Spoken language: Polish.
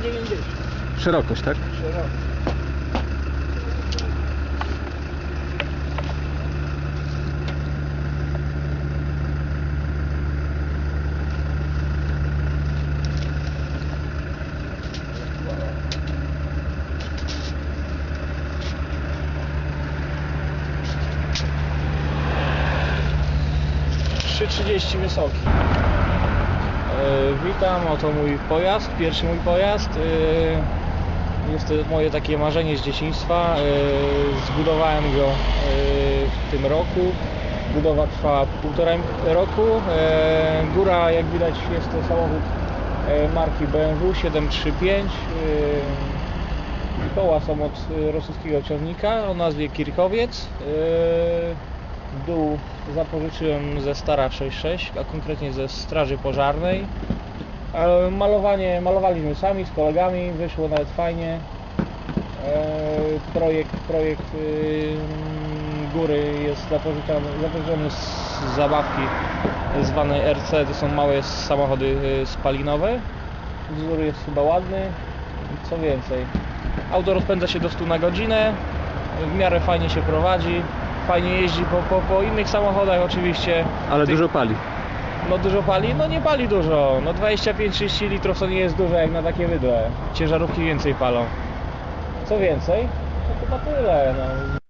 90. Szerokość, tak? Szeroko. Trzy trzydzieści wysoki. Witam, oto mój pojazd, pierwszy mój pojazd. E, jest to moje takie marzenie z dzieciństwa. E, zbudowałem go e, w tym roku. Budowa trwała półtora roku. Góra, jak widać, jest to samochód marki BMW 735. E, Koła są od rosyjskiego ciągnika o nazwie Kirkowiec. Dół zapożyczyłem ze Stara 66, a konkretnie ze Straży Pożarnej. E, Malowanie malowaliśmy sami z kolegami, wyszło nawet fajnie. E, Projekt, projekt y, góry jest zapożyczony, zapożyczony z zabawki zwanej RC, to są małe samochody y, spalinowe. Wzór jest chyba ładny. Co więcej, auto rozpędza się do 100 na godzinę, w miarę fajnie się prowadzi, fajnie jeździ po, po, po innych samochodach oczywiście. Ale Tych- dużo pali. No dużo pali? No nie pali dużo. No 25-30 litrów to nie jest dużo jak na takie bydłe. Ciężarówki więcej palą. Co więcej? To chyba tyle. No.